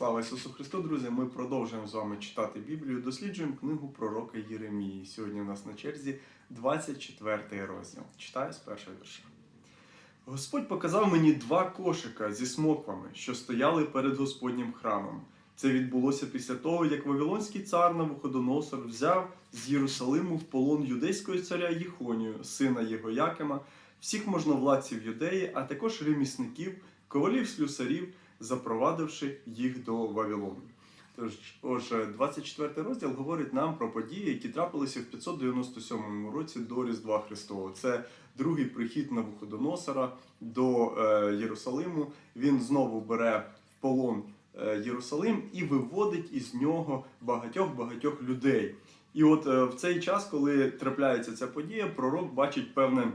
Слава Ісусу Христу, друзі! Ми продовжуємо з вами читати Біблію, досліджуємо книгу пророка Єремії. Сьогодні у нас на черзі 24 розділ. Читаю з першого вірша. Господь показав мені два кошика зі смоквами, що стояли перед Господнім храмом. Це відбулося після того, як Вавилонський цар Навуходоносор взяв з Єрусалиму в полон юдейського царя Єхонію, сина Єгоякима, всіх можновладців юдеї, а також ремісників, ковалів слюсарів, запровадивши їх до Вавилону. Тож, отже, 24 розділ говорить нам про події, які трапилися в 597 році до Різдва Христового. Це другий прихід Навуходоносора до е, Єрусалиму. Він знову бере в полон е, Єрусалим і виводить із нього багатьох-багатьох людей. І от е, в цей час, коли трапляється ця подія, пророк бачить певне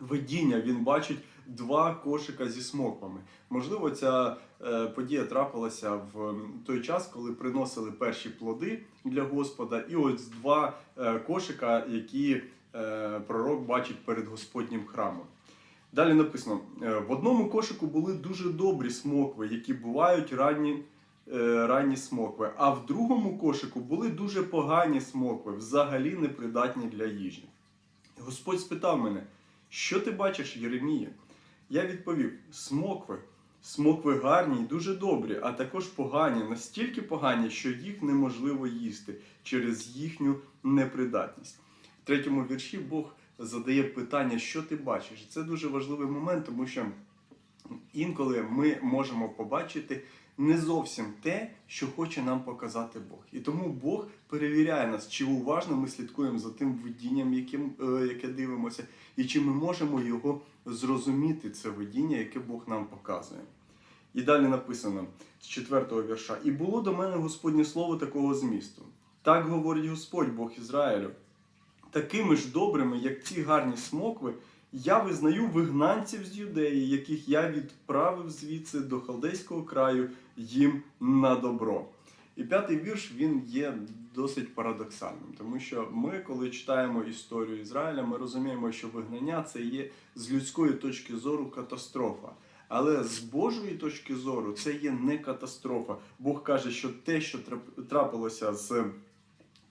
видіння. Він бачить два кошика зі смоквами. Можливо, ця е, подія трапилася в той час, коли приносили перші плоди для Господа, і ось два е, кошика, які е, пророк бачить перед Господнім храмом. Далі написано: в одному кошику були дуже добрі смокви, які бувають ранні, ранні смокви, а в другому кошику були дуже погані смокви, взагалі непридатні для їжі. Господь спитав мене, що ти бачиш, Єремія? Я відповів: смокви. Смокви гарні і дуже добрі, а також погані, настільки погані, що їх неможливо їсти через їхню непридатність. В третьому вірші Бог задає питання, що ти бачиш. Це дуже важливий момент, тому що інколи ми можемо побачити не зовсім те, що хоче нам показати Бог. І тому Бог перевіряє нас, чи уважно ми слідкуємо за тим видінням, яким, е, яке дивимося, і чи ми можемо його зрозуміти, це видіння, яке Бог нам показує. І далі написано з 4 вірша: І було до мене Господнє слово такого змісту. Так говорить Господь, Бог Ізраїлю. Такими ж добрими, як ці гарні смокви, я визнаю вигнанців з юдеї, яких я відправив звідси до халдейського краю їм на добро. І п'ятий вірш він є досить парадоксальним, тому що ми, коли читаємо історію Ізраїля, ми розуміємо, що вигнання це є з людської точки зору катастрофа. Але з Божої точки зору це є не катастрофа. Бог каже, що те, що трапилося з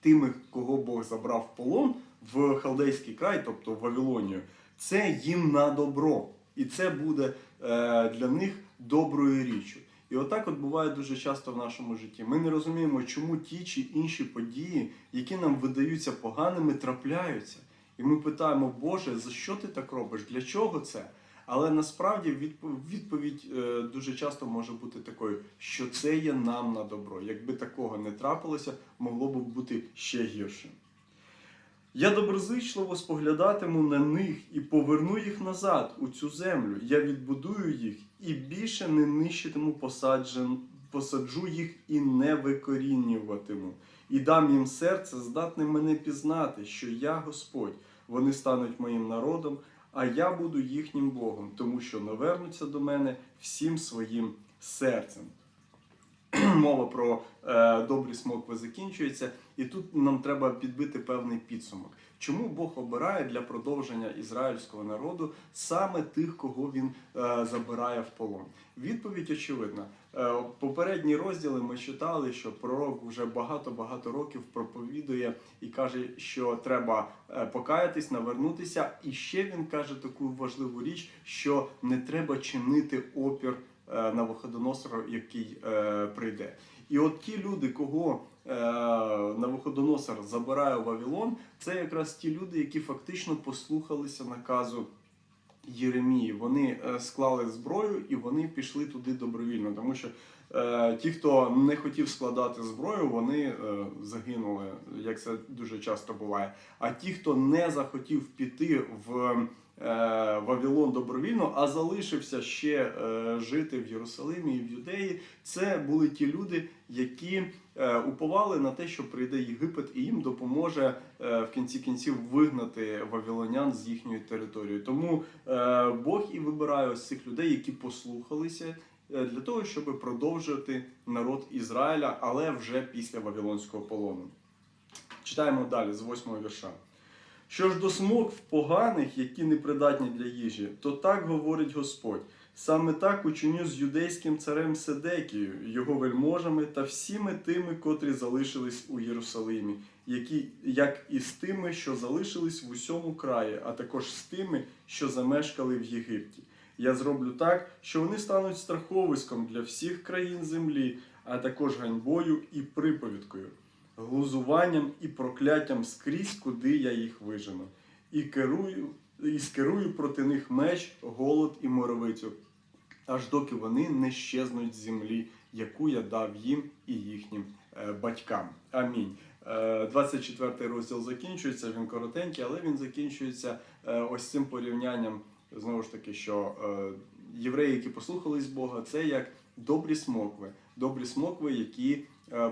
тими, кого Бог забрав в полон в халдейський край, тобто в Вавилонію, це їм на добро. І це буде е, для них доброю річчю. І отак от буває дуже часто в нашому житті. Ми не розуміємо, чому ті чи інші події, які нам видаються поганими, трапляються. І ми питаємо, Боже, за що ти так робиш? Для чого це? Але насправді відповідь е, дуже часто може бути такою, що це є нам на добро. Якби такого не трапилося, могло б бути ще гірше. Я доброзичливо споглядатиму на них і поверну їх назад у цю землю. Я відбудую їх і більше не нищитиму посаджен, посаджу їх і не викорінюватиму. І дам їм серце, здатне мене пізнати, що я Господь. Вони стануть моїм народом, а я буду їхнім Богом, тому що навернуться до мене всім своїм серцем. Мова про е, добрі смокви закінчується, і тут нам треба підбити певний підсумок. Чому Бог обирає для продовження ізраїльського народу саме тих, кого він е, забирає в полон? Відповідь очевидна. Е, попередні розділи ми читали, що пророк вже багато-багато років проповідує і каже, що треба е, покаятись, навернутися. І ще він каже таку важливу річ, що не треба чинити опір е, Навуходоносору, який е, прийде. І от ті люди, кого е, Навуходоносор забирає у Вавилон, це якраз ті люди, які фактично послухалися наказу Єремії. Вони склали зброю і вони пішли туди добровільно, тому що е, ті, хто не хотів складати зброю, вони е, загинули, як це дуже часто буває. А ті, хто не захотів піти в Вавилон добровільно, а залишився ще е, жити в Єрусалимі і в Юдеї, це були ті люди, які е, уповали на те, що прийде Єгипет і їм допоможе е, в кінці кінців вигнати вавилонян з їхньої території. Тому е, Бог і вибирає ось цих людей, які послухалися. е, Для того щоб продовжити народ Ізраїля, але вже після Вавилонського полону. Читаємо далі з 8 вірша. Що ж до смокв поганих, які не придатні для їжі, то так говорить Господь: Саме так учиню з юдейським царем Седекією, його вельможами та всіми тими, котрі залишились у Єрусалимі, які, як і з тими, що залишились в усьому краї, а також з тими, що замешкали в Єгипті. Я зроблю так, що вони стануть страховиськом для всіх країн землі, а також ганьбою і приповідкою, глузуванням і прокляттям скрізь, куди я їх вижену, і керую, і скерую проти них меч, голод і моровицю, аж доки вони не щезнуть з землі, яку я дав їм і їхнім е, батькам. Амінь. Е, 24 розділ закінчується, він коротенький, але він закінчується е, ось цим порівнянням. Знову ж таки, що е, євреї, які послухались Бога, це як добрі смокви, добрі смокви, які е,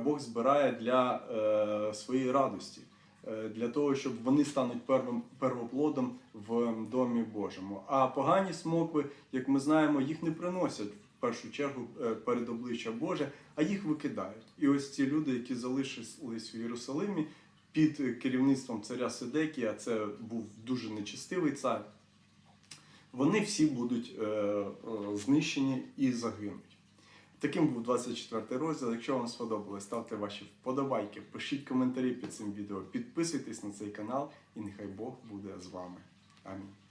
Бог збирає для е, своєї радості, е, для того, щоб вони стануть первим первоплодом в домі Божому. А погані смокви, як ми знаємо, їх не приносять в першу чергу е, перед обличчя Боже, а їх викидають. І ось ці люди, які залишились в Єрусалимі під керівництвом царя Сидекія, це був дуже нечистивий цар. Вони всі будуть е, е, знищені і загинуть. Таким був 24 розділ. Якщо вам сподобалось, ставте ваші вподобайки, пишіть коментарі під цим відео, підписуйтесь на цей канал, і нехай Бог буде з вами. Амінь.